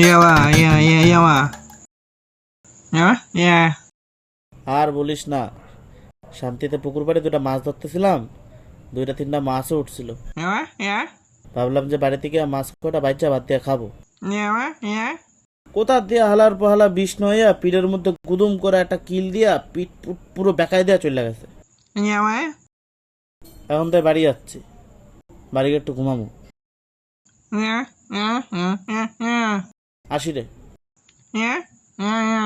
ইয়া ইয়া ইয়া। আর বলিস না শান্তিতে পুকুর পাড়ে দুটা মাছ ধরতেছিলাম দুইটা তিনটা মাছও উঠছিল। ইয়া। ভাবলাম যে বাড়ি থেকে মাছ কটা বাচ্চা ভাত দিয়ে খাব। ইয়াওয়া ইয়া। কোথা দিয়ে হালার পহালা বিষ নয়া পিঠের মধ্যে গুদুম করে একটা কিল দিয়া পিঠ পুরো বেকায় দেওয়া চলে গেছে। এখন তাই বাড়ি যাচ্ছি বাড়ি একটু ইয়া আসি রে। ইয়া ইয়া ইয়া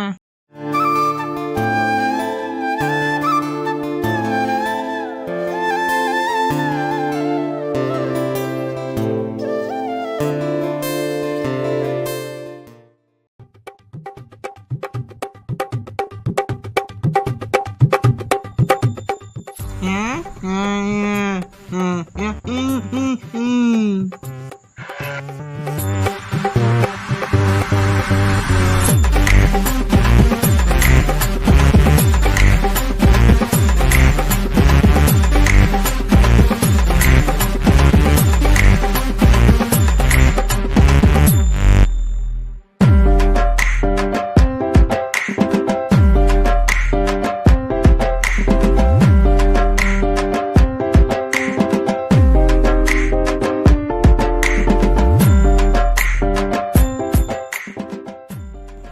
Bye.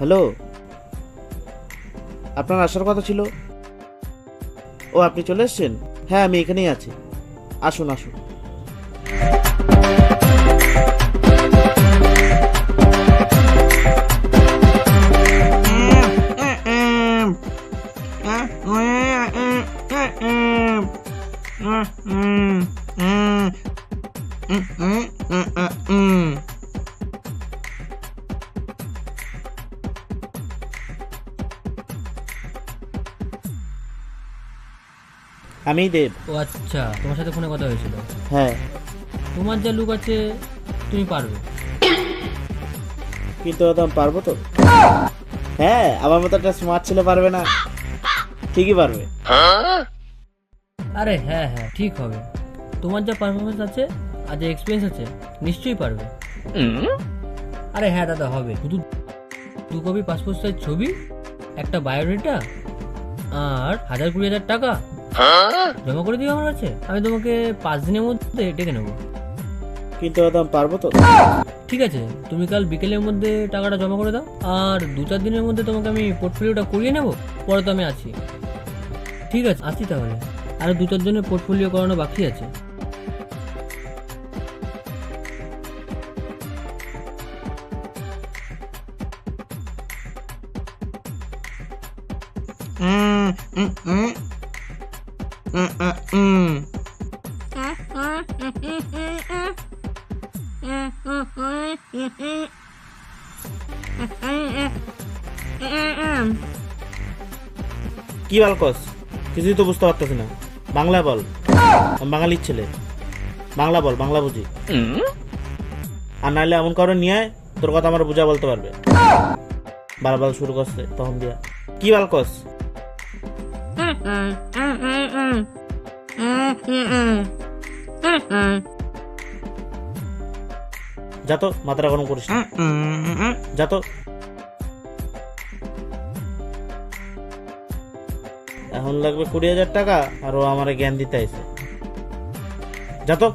হ্যালো আপনার আসার কথা ছিল ও আপনি চলে এসছেন হ্যাঁ আমি এখানেই আছি আসুন আসুন আমিই দেব। ও আচ্ছা তোমার সাথে ফোনে কথা হয়েছিল? হ্যাঁ। তোমার যা লুক আছে তুমি পারবে। কিন্তু আমি পারব তো? হ্যাঁ আমার মতো একটা স্মার্ট ছেলে পারবে না। ঠিকই পারবে। আরে হ্যাঁ হ্যাঁ ঠিক হবে। তোমার যা পারফরমেন্স আছে আর যা এক্সপিরিয়েন্স আছে নিশ্চয়ই পারবে। আরে হ্যাঁ দাদা হবে। শুধু দু কপি পাসপোর্ট সাইজ ছবি একটা বায়োডেটা আর হাজার কুড়ি হাজার টাকা? জমা করে দিও আমার কাছে। আমি তোমাকে পাঁচ দিনের মধ্যে ডেকে নেব। কিন্তু দাম পারব তো? ঠিক আছে তুমি কাল বিকেলের মধ্যে টাকাটা জমা করে দাও আর দু চার দিনের মধ্যে তোমাকে আমি পোর্টফোলিওটা করিয়ে নেব পরে তো আমি আছি। ঠিক আছে আছি তাহলে। আর দু চার জনের পোর্টফোলিও করানো বাকি আছে। কি বালকস কিছুই তো বুঝতে পারতেছি না। বাংলা বল। বাঙালির ছেলে। বাংলা বল, বাংলা বুঝি। আর নাহলে এমন কারও নিয়ে তোর কথা আমার বুঝা বলতে পারবে। বাল শুরু করছে তখন দিয়া। কি বালকস যা তো মাথাটা গরম করিস। যা তো এখন লাগবে কুড়ি হাজার টাকা, আর ও আমার জ্ঞান দিতে আইসে যা তো